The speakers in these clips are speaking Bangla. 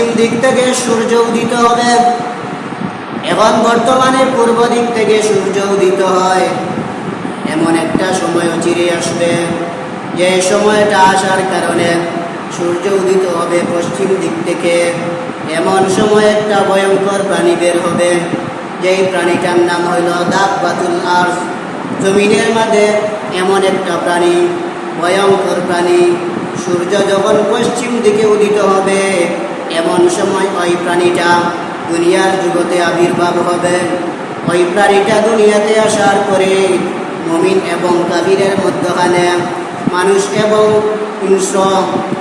পশ্চিম দিক থেকে সূর্য উদিত হবে। এখন বর্তমানে পূর্ব দিক থেকে সূর্য উদিত হয়। এমন একটা সময় চিরে আসবে। যে সময়টা আসার কারণে সূর্য উদিত হবে পশ্চিম দিক থেকে। এমন সময় একটা ভয়ঙ্কর প্রাণী বের হবে। যেই প্রাণীটার নাম হইল দাগ বাতুল আর জমিনের মাঝে এমন একটা প্রাণী, ভয়ঙ্কর প্রাণী। সূর্য যখন পশ্চিম দিকে উদিত হবে এমন সময় ওই প্রাণীটা দুনিয়ার জগতে আবির্ভাব হবে। ওই প্রাণীটা দুনিয়াতে আসার পরে মমিন এবং কাবিরের মধ্যখানে মানুষ এবং হিংস্র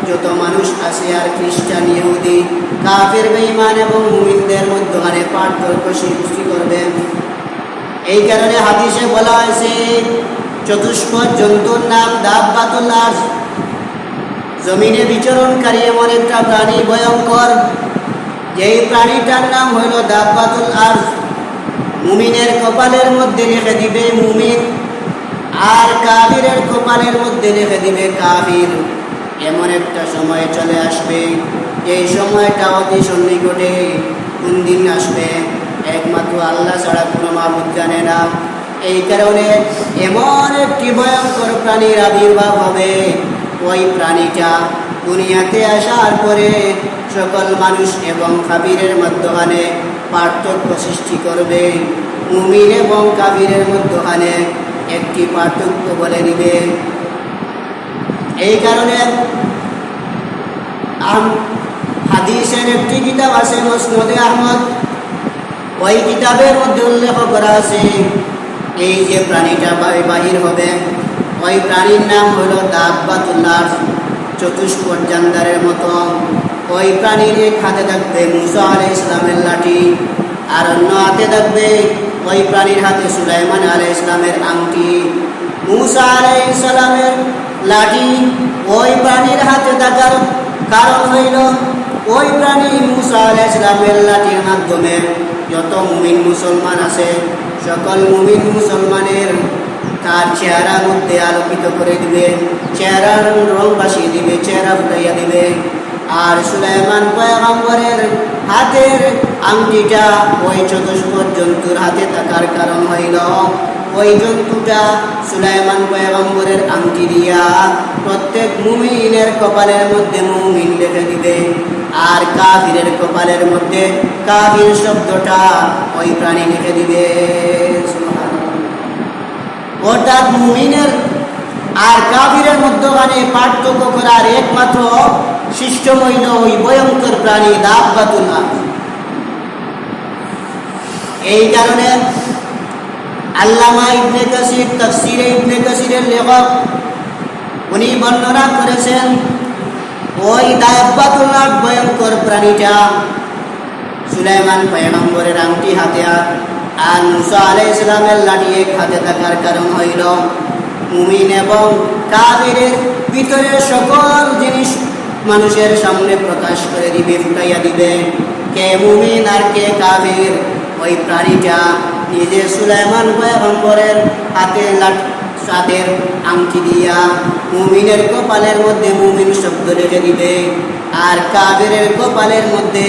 যত মানুষ আছে আর খ্রিস্টান, ইহুদি, কাফের, বেঈমান এবং মুমিনদের মধ্যখানে পার্থক্য সৃষ্টি করবে। এই কারণে হাদিসে বলা হয়েছে চতুষ্প জন্তুর নাম দাব্বাতুল্লাহ জমিনে বিচরণকারী এমন একটা প্রাণী ভয়ঙ্কর। যেই প্রাণীটার নাম হইল দাব্বাতুল আর মুমিনের কপালের মধ্যে রেখে দিবে মুমিন। আর কাবিরের কপালের মধ্যে রেখে দিবে কাবির এমন একটা সময় চলে আসবে এই সময়টা অতি সন্নিকটে কোন দিন আসবে, একমাত্র আল্লাহ ছাড়া কোনো মাহবুদ জানে না। এই কারণে এমন একটি ভয়ঙ্কর প্রাণীর আবির্ভাব হবে। ওই প্রাণীটা দুনিয়াতে আসার পরে সকল মানুষ এবং কাবিরের মধ্যখানে পার্থক্য সৃষ্টি করবে। মুমিন এবং কাবিরের মধ্যখানে একটি পার্থক্য বলে দিবে। এই কারণে হাদিসের একটি কিতাব আছে মসনদে আহমদ। ওই কিতাবের মধ্যে উল্লেখ করা আছে, এই যে প্রাণীটা বাহির হবে ওই প্রাণীর নাম হইল হলো দাব্বাতুল্লাহ চতুষ্পদ জান্দারের মতো। ওই প্রাণীর এক হাতে থাকবে মুসা আলাই ইসলামের লাঠি, আর অন্য হাতে থাকবে ওই প্রাণীর হাতে সুলাইমান আলাই ইসলামের আংটি। মুসা আলাই ইসলামের লাঠি ওই প্রাণীর হাতে থাকার কারণ হইল ওই প্রাণী মুসা আলাই ইসলামের লাঠির মাধ্যমে। যত মুমিন মুসলমান আছে, সকল মুমিন মুসলমানের চেহারার মধ্যে আলোকিত করে দিবে। চেহারার রং বাসিয়ে দিবে, চেহারা ফুটাইয়া দিবে। আর সুলাইমান পয়গম্বরের হাতের আংটিটা ওই চতুষ্পদ জন্তুর হাতে থাকার কারণ হইল, ওই জন্তুটা সুলাইমান পয়গম্বরের আংটি দিয়া প্রত্যেক মুমিনের কপালের মধ্যে মুমিন লিখে দিবে। আর কাফিরের কপালের মধ্যে কাফির শব্দটা ওই প্রাণী লিখে দিবে। অর্থাৎ মুমিনের আর কাফিরের মধ্যখানে পার্থক্য করার একমাত্র হইল ওই ভয়ঙ্কর প্রাণী দাব্বাতুল্লাহ এই কারণে আল্লামা ইবনে কাসির, তফসিরে ইবনে কাসিরের লেখক, উনি বর্ণনা করেছেন, ওই দাব্বাতুল্লাহ ভয়ঙ্কর প্রাণীটা সুলাইমান পয়গম্বরের আংটি হাতে আর মুসা আলাই ইসলামের লাঠিয়ে খাতে থাকার কারণ হইল মুমিন এবং কাবিরের ভিতরে সকল জিনিস মানুষের সামনে প্রকাশ করে দিবে, ফুটাইয়া দিবে। কে মুমিন আর কে কাবির ওই প্রাণীটা নিজে সুলাইমান পয়গম্বরের হাতে লাঠ সাদের আংটি দিয়া মুমিনের কপালের মধ্যে মুমিন শব্দ রেখে দিবে আর কাবিরের কপালের মধ্যে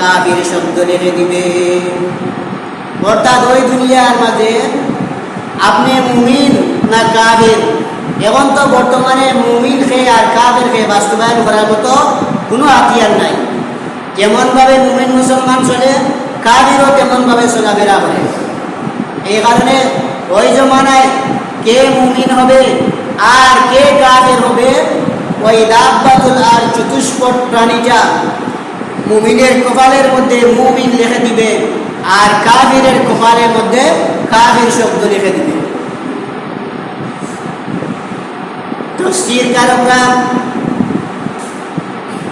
কাবির শব্দ রেখে দিবে। অর্থাৎ ওই দুনিয়ার মাঝে আপনি মুমিন না কাবের এখন তো বর্তমানে মুমিন খেয়ে আর কাবের খেয়ে বাস্তবায়ন করার মতো কোনো হাতিয়ার নাই। যেমনভাবে মুমিন মুসলমান চলে কাবিরও তেমনভাবে চলাফেরা করে। এই কারণে ওই জমানায় কে মুমিন হবে আর কে কাবের হবে, ওই দাব্বাতুল আর চতুষ্পট প্রাণীটা মুমিনের কপালের মধ্যে মুমিন লিখে দিবে। আর কাবিরের কপালের মধ্যে কাবির শব্দ লিখে দিবে। তফসির কারকরা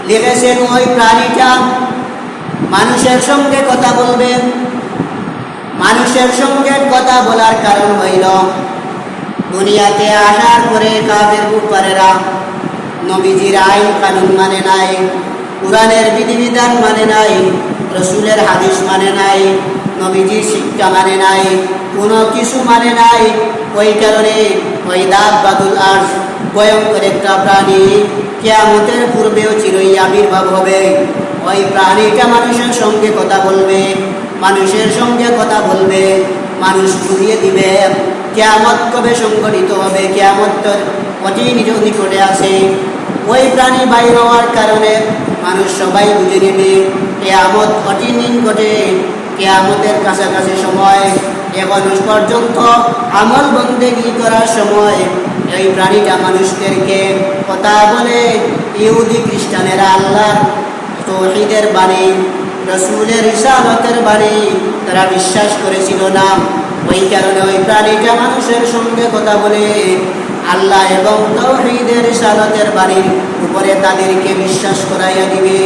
লিখেছেন, ওই প্রাণীটা মানুষের সঙ্গে কথা বলবে। মানুষের সঙ্গে কথা বলার কারণ হইল, দুনিয়াতে আসার পরে কাফের কুপারেরা নবীজির আইন কানুন মানে নাই, কোরআনের বিধিবিধান মানে নাই রসুলের হাদিস মানে নাই, নবীজির শিক্ষা মানে নাই, কোনো কিছু মানে নাই। ওই কারণে ওই দাগ বাদুল আর ভয়ঙ্কর একটা প্রাণী কেয়ামতের পূর্বেও চিরই আবির্ভাব হবে। ওই প্রাণীটা মানুষের সঙ্গে কথা বলবে, মানুষের সঙ্গে কথা বলবে, মানুষ বুঝিয়ে দিবে, কেয়ামত কবে সংগঠিত হবে, কেয়ামত অতি নিজ নিকটে আছে। ওই প্রাণী বাইর হওয়ার কারণে মানুষ সবাই বুঝে নেবে, কেয়ামত অতি নিকটে কেয়ামতের কাছাকাছি সময় এখন পর্যন্ত আমল বন্দেগি করার সময়। এই প্রাণীটা মানুষদেরকে কথা বলে, ইহুদি খ্রিস্টানেরা আল্লাহর তৌহিদের বাণী, রসুলের ইসালতের বাণী তারা বিশ্বাস করেছিল না। ওই কারণে ওই প্রাণীটা মানুষের সঙ্গে কথা বলে আল্লাহ এবং তৌহিদের ইসালতের বাণীর উপরে তাদেরকে বিশ্বাস করাইয়া দিবে।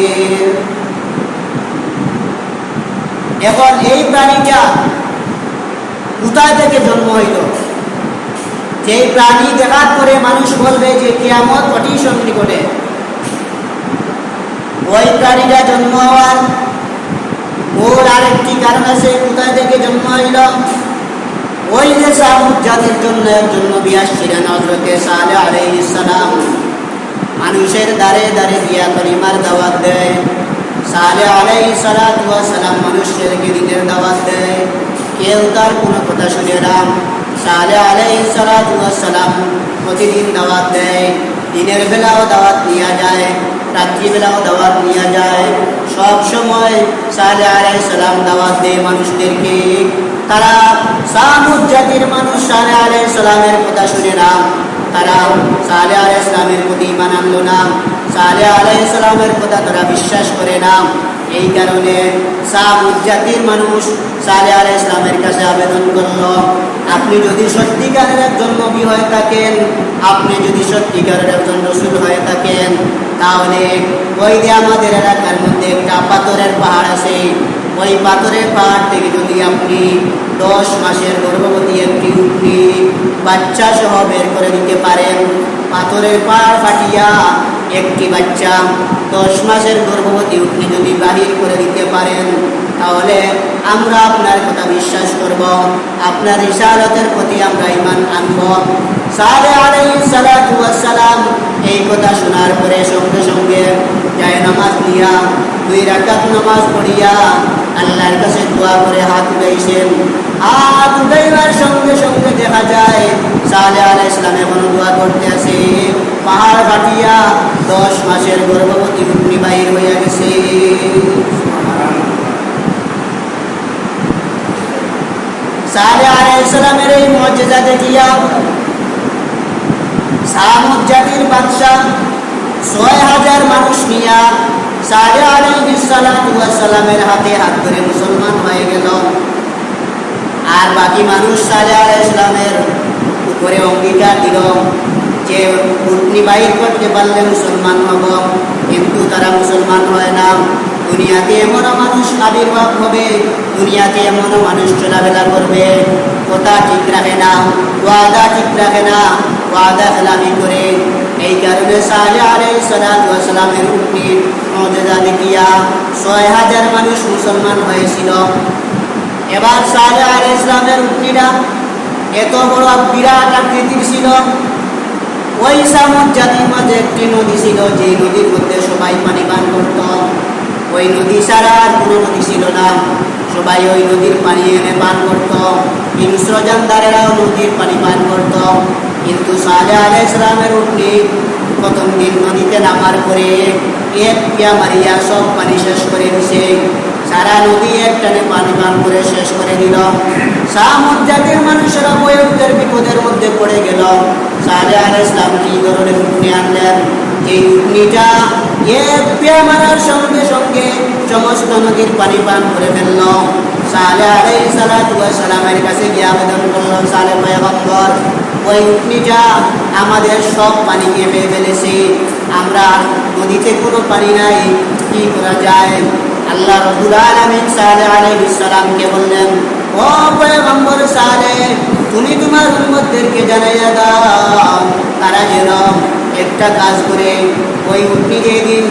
এখন এই প্রাণীটা কোথায় থেকে জন্ম হইল? যে প্রাণী দেখার পরে মানুষ বলবে যে, কেয়ামত অতি সন্নিকটে। ওই প্রাণীটা জন্ম হওয়ার ওর আরেকটি কারণ আছে, কোথায় থেকে জন্ম হইল? ওই যে সামুদ জাতির জন্য একজন নবী আসছিলেন হজরতে সালে আলাইহিস সালাম। মানুষের দ্বারে দ্বারে দিয়া কলিমার দাওয়াত দেয়। সালে ওয়াস সালাম মানুষেরকে দিনের দাওয়াত দেয়। কেউ তার কোনো কথা শুনে রাম সালে ওয়াস সালাম প্রতিদিন দাওয়াত দেয়। দিনের বেলাও দাওয়াত নিয়ে যায়, রাত্রিবেলাও দাওয়াত নিয়ে যায়। সব সময় সালে আলাই সালাম দাওয়াত দেয় মানুষদেরকে। তারা সামুদ জাতির মানুষ সালে আলাই সালামের কথা শুনে না। তারা সালে আলাই সালামের প্রতি ইমান না। সালে আলাই সালামের কথা তারা বিশ্বাস করে না। এই কারণে জাতির মানুষ সালে আলাই ইসলামের কাছে আবেদন করল, আপনি যদি সত্যিকারের একজন নবী হয়ে থাকেন, আপনি যদি সত্যিকারের একজন রসুল হয়ে থাকেন, তাহলে ওই যে আমাদের এলাকার মধ্যে একটা পাথরের পাহাড় আছে। ওই পাথরের পাহাড় থেকে যদি আপনি দশ মাসের গর্ভবতী একটি উঠনি, বাচ্চা সহ বের করে দিতে পারেন, পাথরের পাহাড় ফাটিয়া একটি বাচ্চা দশ মাসের গর্ভবতী উঠনি যদি বাহির করে দিতে পারেন তাহলে আমরা আপনার কথা বিশ্বাস করব। আপনার ইশারতের প্রতি আমরা ইমান আনব। সালে সালাম এই কথা শোনার পরে সঙ্গে সঙ্গে যায় নামাজ নিয়া, দুই রাকাত নামাজ পড়িয়া আল্লাহর কাছে দোয়া করে হাত উঠাইছেন। হাত উঠাইবার সঙ্গে সঙ্গে দেখা যায়, সালে আলাইহিস সালাম এখন দোয়া করতে আছে। পাহাড় ফাটিয়া দশ মাসের গর্ভবতী উঠনি বাহির হইয়া গেছে। সালে আলাইসালামের এই মর্যাদা দেখিয়া সামুদ জাতির বাদশাহ ছয় হাজার মানুষ নিয়া সালে আলাইসালামের হাতে হাত ধরে মুসলমান হয়ে গেল। আর বাকি মানুষ সালে আলাইসালামের উপরে অঙ্গীকার দিল যে উটনি বাহির করতে পারলে মুসলমান হব, কিন্তু তারা মুসলমান হয় না। দুনিয়াতে এমনও মানুষ আবির্ভাব হবে, দুনিয়াতে এমনও মানুষ চলাফেরা করবে। কথা ঠিক রাখে না, ওয়াদা ঠিক রাখে না, ওয়াদা খেলামি করে। এই কারণে সালামের উটনির মর্যাদা দেখিয়া ছয় হাজার মানুষ মুসলমান হয়েছিল। এবার সালে আলাই ইসলামের উটনিরা এত বড় বিরাট আকৃতির ছিল। ওই সামুদ জাতির মাঝে একটি নদী ছিল যে নদীর মধ্যে সবাই পানি পান করত। ওই নদী ছাড়া আর কোনো নদী ছিল না। সবাই ওই নদীর পানি এনে পান করত। হিংস্র জানদারেরাও নদীর পানি পান করত। কিন্তু সালে আলাই ইসলামের উঠনি প্রথম দিন নদীতে নামার পরে এক পিয়া মারিয়া সব পানি শেষ করে দিছে। সারা নদী এক টানে পানি পান করে শেষ করে দিল। সামুদ জাতির মানুষেরা বয়সদের বিপদের মধ্যে পড়ে গেল। সালে আলাই ইসলাম কি ধরনের উঠনি আনলেন? এই উঠনিটা এক পেয়া মারার সঙ্গে সঙ্গে সমস্ত নদীর পানি পান করে ফেলল। সালে আলাই সালামের কাছে গিয়ে আবেদন করল, সালে ওই আমাদের সব পানি খেয়ে পেয়ে ফেলেছে। আমরা নদীতে কোনো পানি নাই, কি করা যায়? আল্লাহ রবুল আলমিন সালে আলাইহিস সালামকে বললেন, ও পয়গম্বর সালে, তুমি তোমার উম্মতদেরকে জানাইয়া দাও, তারা যেন একটা কাজ করে ওই উটনি যেদিন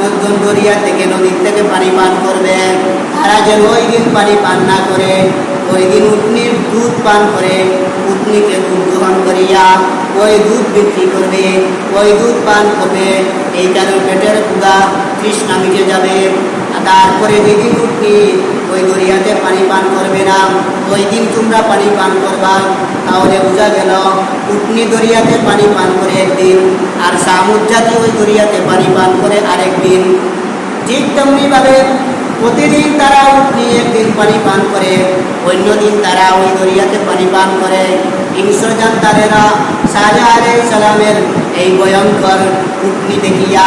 নতুন দরিয়া থেকে নদীর থেকে পানি পান করবে, তারা যেন ওই দিন পানি পান না করে, ওই দিন উটনির দুধ পান করে, উটনিকে দুধ গ্রহণ করিয়া ওই দুধ বিক্রি করবে, ওই দুধ পান করবে, এই কারণে পেটের ক্ষুদা তৃষ্ণা মিটে যাবে। তারপরে যেদিন উঠনি ওই দরিয়াতে পানি পান করবে না। ওই দিন তোমরা পানি পান করবা। তাহলে বোঝা গেল, উটনি দরিয়াতে পানি পান করে একদিন আর সামুদ জাতি ওই দরিয়াতে পানি পান করে আরেকদিন। ঠিক তেমনিভাবে প্রতিদিন তারা উটনি একদিন পানি পান করে, অন্যদিন তারা ওই দরিয়াতে পানি পান করে। হিংস্রজান তারেরা সাজা আলাই সালামের এই ভয়ঙ্কর উটনি দেখিয়া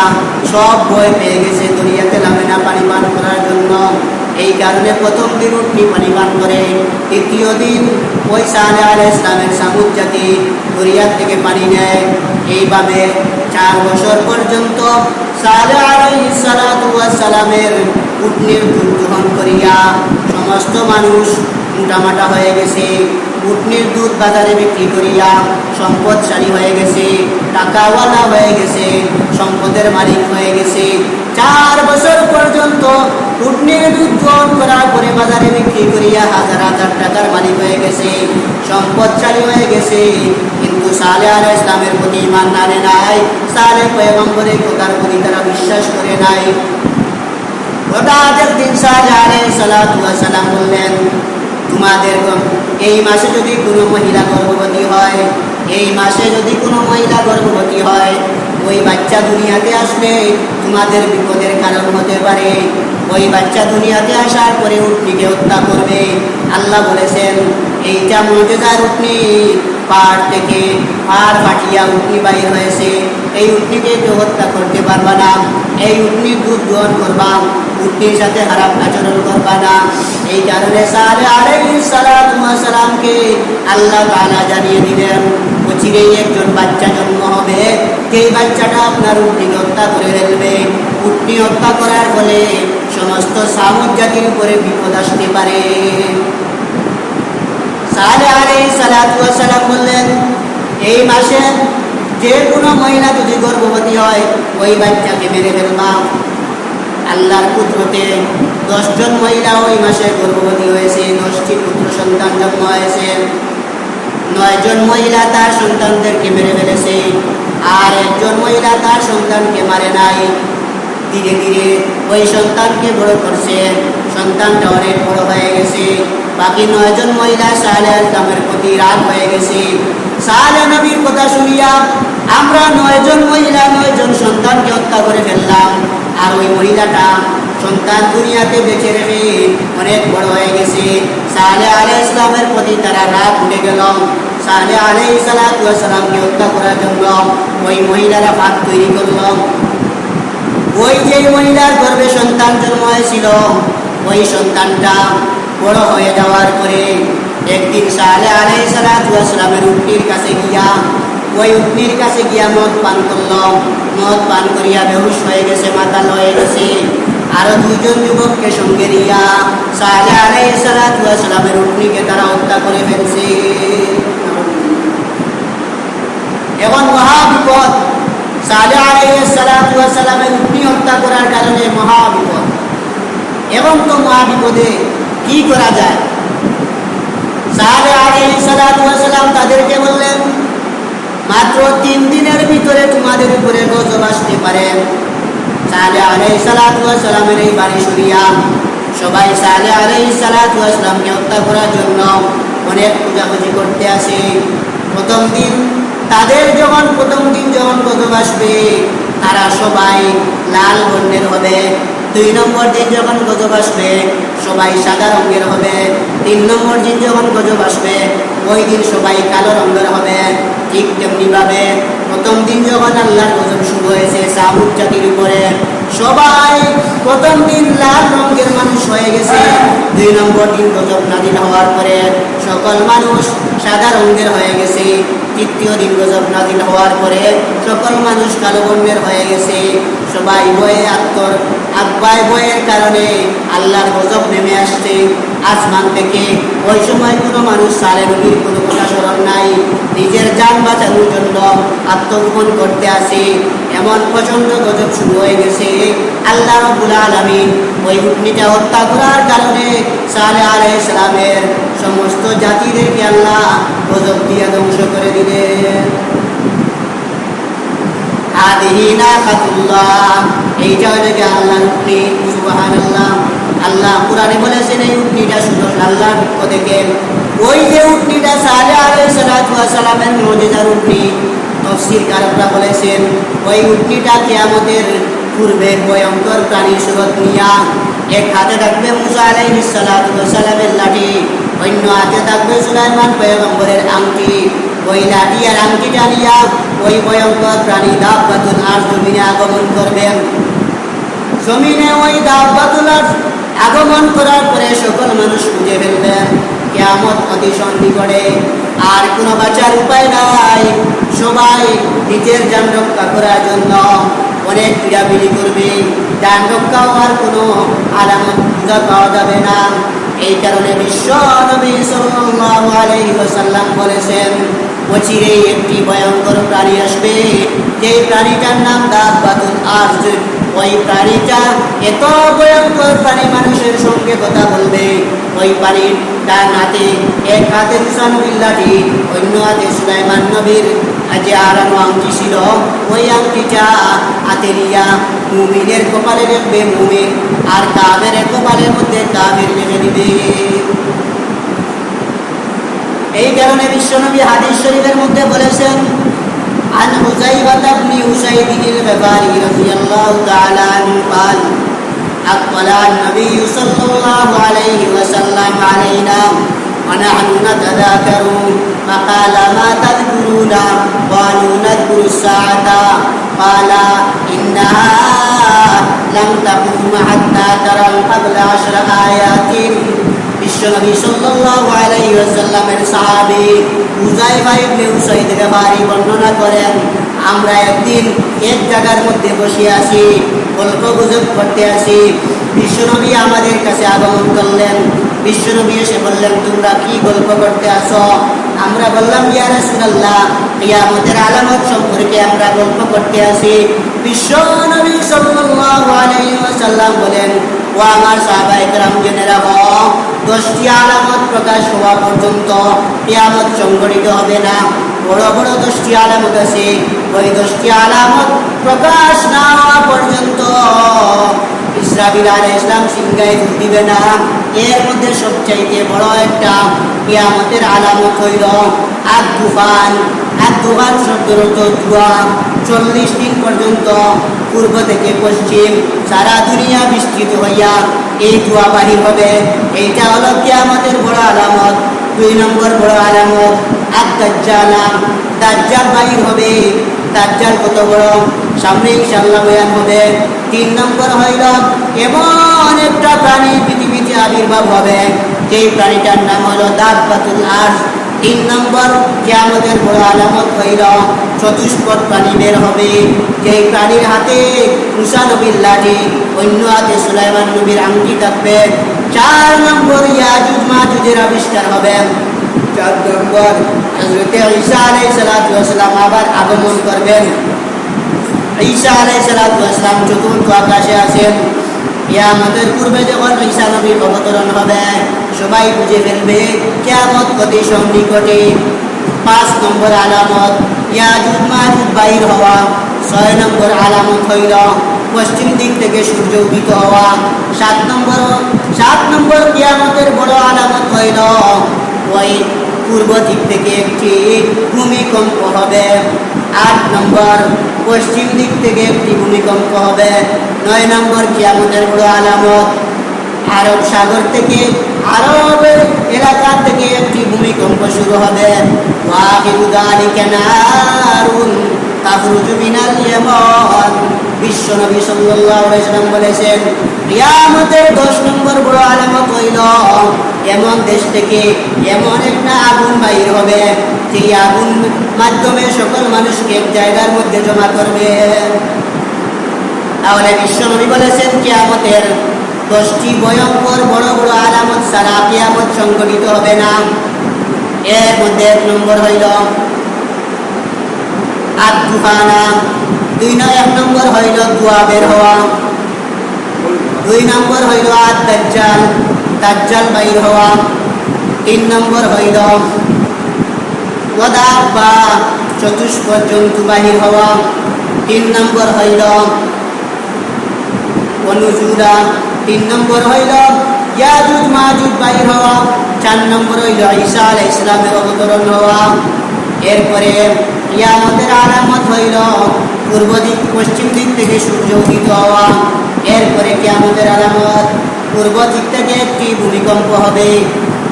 সব ভয় পেয়ে গেছে দরিয়াতে নামে না পানি পান করার জন্য। এই কারণে প্রথম দিন উটনি পানি পান করে, দ্বিতীয় দিন ওই সালে আলাই ইসলামের সামুদ জাতি দরিয়ার থেকে পানি নেয়। এইভাবে চার বছর পর্যন্ত সালে আলাই সালামের উটনির গ্রহণ করিয়া সমস্ত মানুষ মোটামাটা হয়ে গেছে। উটনির দুধ বাজারে বিক্রি করিয়া সম্পদশালী হয়ে গেছে, টাকাওয়ালা হয়ে গেছে, সম্পদের মালিক হয়ে গেছে। চার বছর পর্যন্ত উটনির দুধ গ্রহণ করার পরে বাজারে বিক্রি করিয়া হাজার হাজার টাকার মালিক হয়ে গেছে, সম্পদশালী হয়ে গেছে। কিন্তু সালে আল ইসলামের প্রতি ইমান নানে নাই, সালে পয়গম্বরের কথার প্রতি তারা বিশ্বাস করে নাই। হঠাৎ একদিন শাহজাহানে সালাম বললেন তোমাদের এই মাসে যদি কোনো মহিলা গর্ভবতী হয় এই মাসে যদি কোনো মহিলা গর্ভবতী হয়, ওই বাচ্চা দুনিয়াতে আসলে তোমাদের বিপদের কারণ হতে পারে। ওই বাচ্চা দুনিয়াতে আসার পরে উটনিকে হত্যা করবে। আল্লাহ বলেছেন এইটা মর্যাদার উটনি পাড় থেকে পাড় ফাটিয়া উটনি বাইর হয়েছে। এই উটনিকে কেউ হত্যা করতে পারবা না। এই উটনির দুধ গ্রহণ করবা উটনির সাথে খারাপ আচরণ করবা না। এই কারণে সালে আলাইহিস সালামকে আল্লাহ তাআলা জানিয়ে দিলেন অচিরেই একজন বাচ্চা জন্ম হবে। সেই বাচ্চাটা আপনার উটনিকে হত্যা করে ফেলবে উটনি হত্যা করার ফলে সমস্ত সামুদ জাতির উপরে বিপদ আসতে পারে। বললেন, এই মাসে যে কোনো মহিলা যদি গর্ভবতী হয়, ওই বাচ্চাকে মেরে ফেলবা। আল্লাহর পুত্রতে দশজন মহিলা ওই মাসে গর্ভবতী হয়েছে, দশটি পুত্র সন্তান জন্ম হয়েছে। নয়জন মহিলা তার সন্তানদেরকে মেরে ফেলেছে। আর একজন মহিলা তার সন্তানকে মারে নাই। ধীরে ধীরে ওই সন্তানকে বড় করছে। সন্তানটা অনেক বড় হয়ে গেছে। বাকি নয়জন মহিলা সালে আলতামের প্রতি রাগ হয়ে গেছে। সালে নবীর কথা শুনিয়া আমরা নয়জন মহিলা, নয়জন সন্তানকে হত্যা করে ফেললাম। আর ওই মহিলাটা সন্তান দুনিয়াতে বেঁচে রেখে অনেক বড় হয়ে গেছে। সালে আলাই ইসলামের প্রতি তারা রাগ উঠে গেল। সালে আলাই সালামকে হত্যা করার জন্য ওই মহিলারা ভাগ তৈরি করল। ওই যে মহিলার গর্ভে সন্তান জন্ম হয়েছিল, ওই সন্তানটা বড় হয়ে যাওয়ার পরে একদিন সালে আলাই সালামের উটনির কাছে গিয়া, ওই উটনির কাছে গিয়া মদ পান করল। মদ পান করিয়া বেহুশ হয়ে গেছে, মাতাল হয়ে গেছে। আরও দুইজন যুবককে সঙ্গে নিয়া সালে আলাই উটনিকে তারা হত্যা করে ফেলছে। এখন মহা বিপদ। সালে আলাই সালামের উটনি হত্যা করার কারণে মহা বিপদ। এবং তো মহা বিপদে কি করা যায়? তাদেরকে বললেন, মাত্র তিন দিনের ভিতরে তোমাদের উপরে গজব আসতে পারে। সালে আলাই এই বাড়ি শুনিয়া সবাই সালে আলাই সালাতামকে হত্যা করার জন্য অনেক খোঁজাখুঁজি করতে আসে। প্রথম দিন, তাদের যখন, প্রথম দিন যখন কত আসবে, তারা সবাই লাল বর্ণের হবে। দুই নম্বর দিন যখন গজব আসবে, সবাই সাদা রঙের হবে। তিন নম্বর দিন যখন গজব আসবে, ওই দিন সবাই কালো রঙের হবে। ঠিক তেমনি তেমনিভাবে প্রথম দিন যখন আল্লাহর গজব শুরু হয়েছে সাবুক জাতির উপরে সবাই প্রথম দিন লাল মানুষ হয়ে গেছে। দুই নম্বর দিন গজব নাদিল হওয়ার পরে সকল মানুষ সাদা রঙের হয়ে গেছে। তৃতীয় দিন গজব নাদিল হওয়ার পরে সকল মানুষ কালো বর্ণের হয়ে গেছে। সবাই বয়ে আত্মর, আব্বাই বয়ের কারণে আল্লাহর গজব নেমে আসছে। আসমান থেকে ওই সময় কোনো মানুষ সারে নবীর কোনো কথা নাই। নিজের যান বাঁচানোর জন্য আত্মগোপন করতে আসে। এমন প্রচণ্ড গজব শুরু হয়ে গেছে। আল্লাহ রবুল আলমিন ওই উটনিটা হত্যা করার কারণে সালে আলাই ইসলামের সমস্ত জাতিদেরকে আল্লাহ গজব দিয়ে ধ্বংস করে নাকাতুল্লাহ, এইটা হলো উটনি সুবহানাল্লাহ। আল্লাহ কোরআনে বলেছেন, এই আল্লাহর পক্ষ থেকে ওই যে উটনিটা সালেহ আলাইহিস সালাতু ওয়াস সালামের মুজিজার উটনি। তফসির কারকরা বলেছেন, ওই উটনিটা কিয়ামতের পূর্বে ভয়ঙ্কর প্রাণী সুরত নিয়া এক হাতে থাকবে মুসা আলাইহিস সালাতু সালামের লাঠি, অন্য হাতে থাকবে সুলাইমান পয়গম্বরের আংটি। ওই লাঠি আর আংটিটা নিয়া ওই ভয়ঙ্কর প্রাণী দাব্বাতুল আর জমিনে আগমন করবেন। জমিনে ওই দাব্বাতুল আর আগমন করার পরে সকল মানুষ খুঁজে ফেলবেন। কেয়ামত অতি সন্নিকটে আর কোনো বাঁচার উপায় নাই। সবাই নিজের যান রক্ষা করার জন্য অনেক পিড়াপিড়ি করবে। যান রক্ষা হওয়ার কোনো আলামত খুঁজে পাওয়া যাবে না। এই কারণে বিশ্ব নবী ওয়াসাল্লাম বলেছেন অচিরে একটি ভয়ঙ্কর প্রাণী আসবে। যে প্রাণীটার নাম দাব্বাতুল আরজ ওই প্রাণীটা এত ভয়ঙ্কর প্রাণী মানুষের সঙ্গে কথা বলবে। ওই প্রাণীর ডান হাতে, এক হাতে হুসানুবিল লাঠি অন্য হাতে সুলাইমান নবীর। যে আরানো আংটি ছিল। ওই আংটিটা হাতে নিয়া মুমিনের কপালে রাখবে, মুমিন আর কাবের কপালের মধ্যে কাবের রেখে দিবে। এই কারণে বিশ্বনবী হাদিস শরীফের মধ্যে বলেছেন عن حذيفة بن أسيد الغفاري رضي الله تعالى عنه قال أطلع النبي صلى الله عليه وسلم علينا ونحن نتذاكر فقال ما تذكرون؟ قالوا نذكر الساعة. قال إنها لم تقوم حتى ترى قبل عشر آيات. বর্ণনা করেন, আমরা একদিন এক জায়গার মধ্যে বসে আছি গল্প গুজব করতে আছি। বিশ্বনবী আমাদের কাছে আগমন করলেন। বিশ্বনবী এসে বললেন, তোমরা কি গল্প করতে আসো আমরা বললাম, ইয়া রাসূলুল্লাহ, কিয়ামতের আলামত সম্পর্কে আমরা গল্প করতে আসি বিশ্বনবী সাল্লাল্লাহু আলাইহি ওয়াসাল্লাম বলেন ও আমার সাহাবা একরাম জেনে রাখো, দশটি আলামত প্রকাশ হওয়া পর্যন্ত কিয়ামত সংঘটিত হবে না। বড় বড় দশটি আলামত আছে, ওই দশটি আলামত প্রকাশ না হওয়া পর্যন্ত আল ইসলাম সিংহায় দিবে না। এর মধ্যে সবচাইতে বড় একটা কিয়ামতের আলামত হইল আগ তুফান আগ তুফান শব্দের অর্থ চল্লিশ দিন পর্যন্ত পূর্ব থেকে পশ্চিম, সারা দুনিয়া বিস্তৃত হইয়া এই ধোয়া বাহির হবে। এইটা হলো কি আমাদের বড় আলামত, দুই নম্বর বড় আলামত আর দাজ্জালা দাজ্জাল বাহির হবে। দাজ্জাল কত বড়? সামনে ইনশাল্লাহ বয়ান হবে। তিন নম্বর হইল, এমন একটা প্রাণী পৃথিবীতে আবির্ভাব হবে। যেই প্রাণীটার নাম হলো দাব্বাতুল আর্শ। তিন নম্বর, কিয়ামতের বড় আলামত হইল, চতুষ্পদ প্রাণী বের হবে। যেই প্রাণীর হাতে মুসা নবীর লাঠি, অন্য হাতে সুলাইমান নবীর আংটি থাকবে। চার নম্বর ইয়াজুজ মাজুজের আবিষ্কার হবে। চার নম্বর হজরতে ঈসা আলাইহিস সালাতু ওয়াসালাম আবার আগমন করবেন। ঈসা আলাইহিস সালাতু ওয়াসালাম চতুর্থ আকাশে আছেন। কিয়ামতের পূর্বে যখন ঈসা নবীর অবতরণ হবে সবাই বুঝে ফেলবে কিয়ামত অতি সন্নিকটে পাঁচ নম্বর আলামত ইয়াজুজ মাজুজ বাইর হওয়া। ছয় নম্বর আলামত হইল পশ্চিম দিক থেকে সূর্য উদিত হওয়া। সাত নম্বর সাত নম্বর কিয়ামতের বড় আলামত হইল ওই পূর্ব দিক থেকে একটি ভূমিকম্প হবে। আট নম্বর, পশ্চিম দিক থেকে একটি ভূমিকম্প হবে। নয় নম্বর কিয়ামতের বড় আলামত আরব সাগর থেকে আরবের এলাকা থেকে একটি ভূমিকম্প শুরু হবে। বলেছেন, কিয়ামতের 10 নম্বর বড় এমন দেশ থেকে এমন একটা আগুন বাইর হবে। সেই আগুন মাধ্যমে সকল মানুষকে এক জায়গার মধ্যে জমা করবে। তাহলে বিশ্বনবী বলেছেন, কিয়ামতের দশটি ভয়ঙ্কর বড় বড় আলামত সারা কিয়ামত সংঘটিত হবে না। এর মধ্যে এক নম্বর হইল আর তুফানা দুই নয়, এক নম্বর হইল ধোয়া বের হওয়া। দুই নম্বর হইল আর দাজ্জাল দাজ্জাল বাইর হওয়া। তিন নম্বর হইল ওদা বা চতুষ্প জন্তু বাহির হওয়া। তিন নম্বর হইল অনুজুরা তিন নম্বর হইল ইয়াজুজ মাজুজ বাইর হওয়া, চার নম্বর হইল ঈসা আলাই ইসলামের অবতরণ হওয়া। এরপরে ইয়ামতের আলামত হইল পূর্ব দিক, পশ্চিম দিক থেকে সূর্য উদিত হওয়া। এরপরে কিয়ামতের আলামত, পূর্ব দিক থেকে একটি ভূমিকম্প হবে।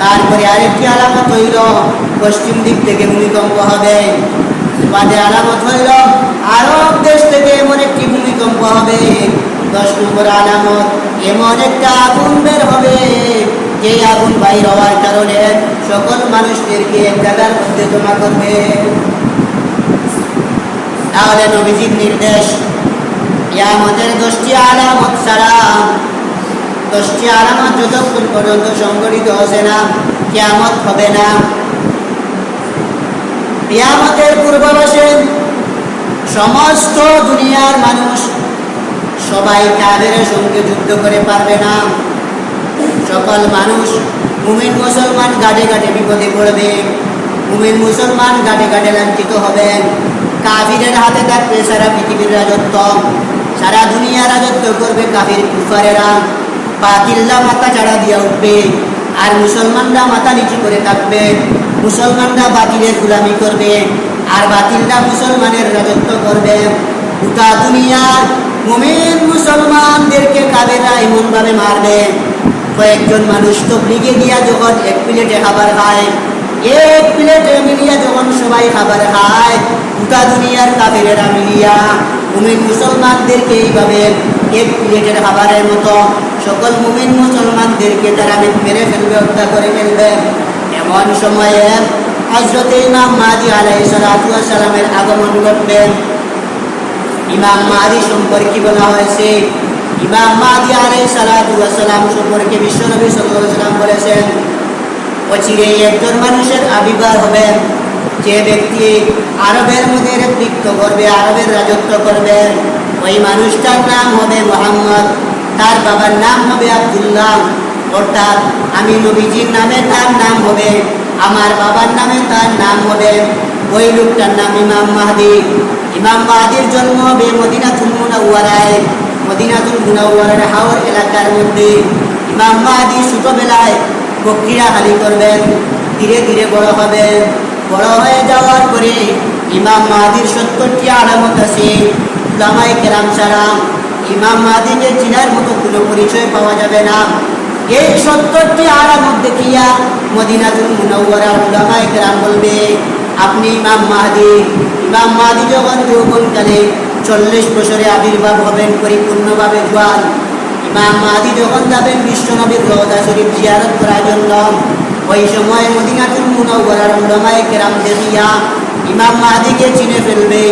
তারপরে আরেকটি আলামত হইল পশ্চিম দিক থেকে ভূমিকম্প হবে। বাদে আলামত হইল আরব দেশ থেকে এমন একটি ভূমিকম্প হবে। দশ নম্বর আলামত। এমন একটা আগুন বের হবে, যে আগুন বাইর হওয়ার কারণে সকল মানুষদেরকে এক জায়গার মধ্যে জমা করবে। তাহলে নবীজির নির্দেশ ইয়ামতের দশটি আলামত ছাড়া দশটি আলামত যতক্ষণ পর্যন্ত সংগঠিত হচ্ছে না, কিয়ামত হবে না। কিয়ামতের পূর্বাভাসে সমস্ত দুনিয়ার মানুষ সবাই কাদের সঙ্গে যুদ্ধ করে পারবে না। সকল মানুষ মুমিন মুসলমান গাড়ে গাড়ে বিপদে পড়বে। মুমিন মুসলমান গাড়ে গাড়ে লাঞ্ছিত হবেন কাফিরের হাতে থাকবে সারা পৃথিবীর রাজত্ব। সারা দুনিয়া রাজত্ব করবে কাফির কুফারেরা বাতিল্লা মাথা চাড়া দিয়ে উঠবে। আর মুসলমানরা মাথা নিচু করে থাকবে। মুসলমানরা বাতিলের গুলামি করবে। আর বাতিলরা মুসলমানের রাজত্ব করবে। গোটা দুনিয়ার মুমিন মুসলমানদেরকে কাবেরা এমনভাবে মারবে কয়েকজন মানুষ তো ব্রিগে গিয়া যখন এক প্লেটে খাবার খায়, এক প্লেটে মিলিয়া যখন সবাই খাবার খায়, গোটা দুনিয়ার কাবেরেরা মিলিয়া মুমিন মুসলমানদেরকে এইভাবে এক প্লেটের খাবারের মতো সকল মুমিন মুসলমানদেরকে তারা মেরে ফেলবে, হত্যা করে ফেলবে। এমন সময়ে হজরত ইমাম মাদি আলাই সালামের আগমন ঘটবে। ইমাম মাদি সম্পর্কে বলা হয়েছে? ইমাম মাদি আলাই সালাম সম্পর্কে বিশ্বনবী সাল্লাম বলেছেন, অচিরে একজন মানুষের আবির্ভাব হবে। যে ব্যক্তি আরবের মধ্যে নেতৃত্ব করবে, আরবের রাজত্ব করবে, ওই মানুষটার নাম হবে মোহাম্মদ। তার বাবার নাম হবে আবদুল্লাহ। অর্থাৎ আমি নবীজির নামে তার নাম হবে, আমার বাবার নামে তার নাম হবে। ওই লোকটার নাম ইমাম মাহাদি। ইমাম মাহাদির জন্ম হবে মদিনাতুল মুনাওয়ারায়। মদিনাতুল মুনাওয়ারার হাওর এলাকার মধ্যে। ইমাম মাহাদি ছোটবেলায় প্রক্রিয়া হালি করবেন, ধীরে ধীরে বড় হবেন। বড় হয়ে যাওয়ার পরে ইমাম মাহাদির সত্তরটি আলামত আছে। লামাই কেরাম ছাড়া ইমাম মাহাদিকে চিনার মতো কোনো পরিচয় পাওয়া যাবে না। এই সত্তরটি আলামত দেখিয়া মদিনাতুল মুনাওয়ারা উলামায়ে কেরাম বলবে আপনি ইমাম মাহাদি ইমাম মাহাদি যখন যৌবনকালে চল্লিশ বছরে আবির্ভাব হবেন, পরিপূর্ণভাবে জোয়ান, ইমাম মাহাদি যখন যাবেন বিশ্বনবীর রওজা শরীফ জিয়ারত করার জন্য, ওই সময় মদিনাতুল মুনাওয়ারার উলামায়ে কেরাম দেখিয়া ইমাম মাহাদিকে চিনে ফেলবে।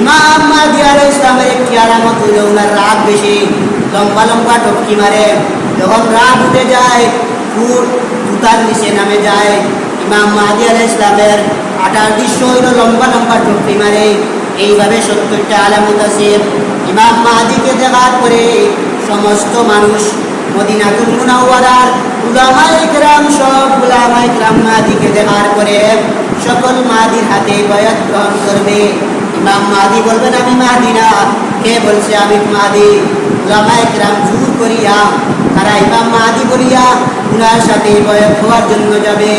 ইমাম মাহাদি আলাইহিস ইসলামের একটি আলামত হইল ওনার রাগ বেশি, লম্বা লম্বা টপকি মারে। যখন রাগ উঠে যায় ফুট জুতার নিচে নামে যায়, ইমাম মাহাদি আলাহ ইসলামের এইভাবে সমস্ত মানুষ মদিনাতুল মুনাওয়ারার উলামায়ে কেরাম সব হাতে বয়াত গ্রহণ করবে। ইমাম মাহাদি বলবেন, আমি মাহাদি কে বলছে, আমি মাহাদি? উলামায়ে কেরাম জোর করিয়া তারা ইমাম মাহাদি করিয়া উনার সাথে বয়াত হওয়ার জন্য যাবে।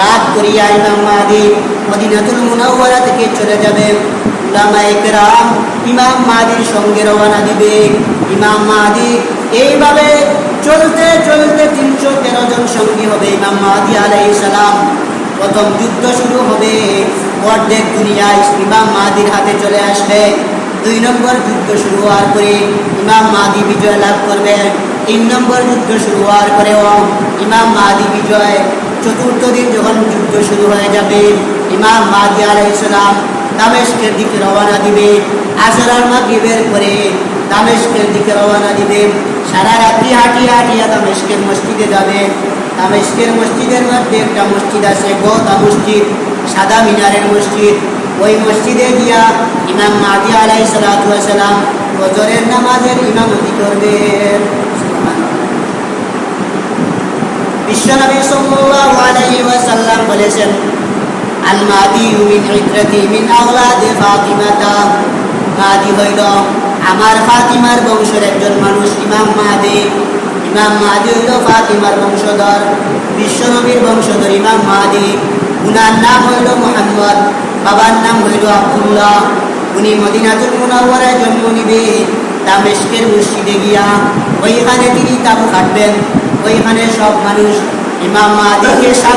রাত করিয়া ইমাম মাহাদি মদিনাতুল মুনাওয়ারা থেকে চলে যাবে উলামায়ে কেরাম ইমাম মাহাদির সঙ্গে রওনা দিবে। ইমাম মাহাদি, এইভাবে চলতে চলতে তিনশো তেরো জন সঙ্গী হবে ইমাম মাহাদি আলাইহিস সালাম। প্রথম যুদ্ধ শুরু হবে, অর্ধেক দুনিয়ায় ইমাম মাহাদির হাতে চলে আসবে। দুই নম্বর যুদ্ধ শুরু হওয়ার পরে ইমাম মাহাদি বিজয় লাভ করবে তিন নম্বর যুদ্ধ শুরু হওয়ার পরেও ইমাম মাহাদি বিজয় চতুর্থ দিন যখন যুদ্ধ শুরু হয়ে যাবে, ইমাম মাহাদি আলাইসালাম দামেশকের দিকে রওনা দিবে আসরার মাগরিবের পরে দামেশকের দিকে রওনা দিবে, সারা রাত্রি হাঁটিয়ে হাঁটিয়া দামেশকের মসজিদে যাবে। দামেশকের মসজিদের মধ্যে একটা মসজিদ আছে গোতা মসজিদ, সাদা মিনারের মসজিদ। ওই মসজিদে গিয়া ইমাম মাদি আলাই সালাম বজরের নামাজের ইমামতি করবেন আল মাদি আমার ফাতিমার বংশের একজন মানুষ, ইমাম মাহাদি ইমাম মাহাদি হইল ফাতিমার বংশধর, বিশ্বনবীর বংশধর ইমাম মাহাদি উনার নাম হইল মোহাম্মদ, বাবার নাম হইল আব্দুল্লাহ। উনি মদিনাতুল মুনাওয়ারায় জন্ম নিবে। দামেশকের মসজিদে গিয়া ওইখানে তিনি তাবু কাটবেন। ওইখানে সব মানুষ ইমাম সাথে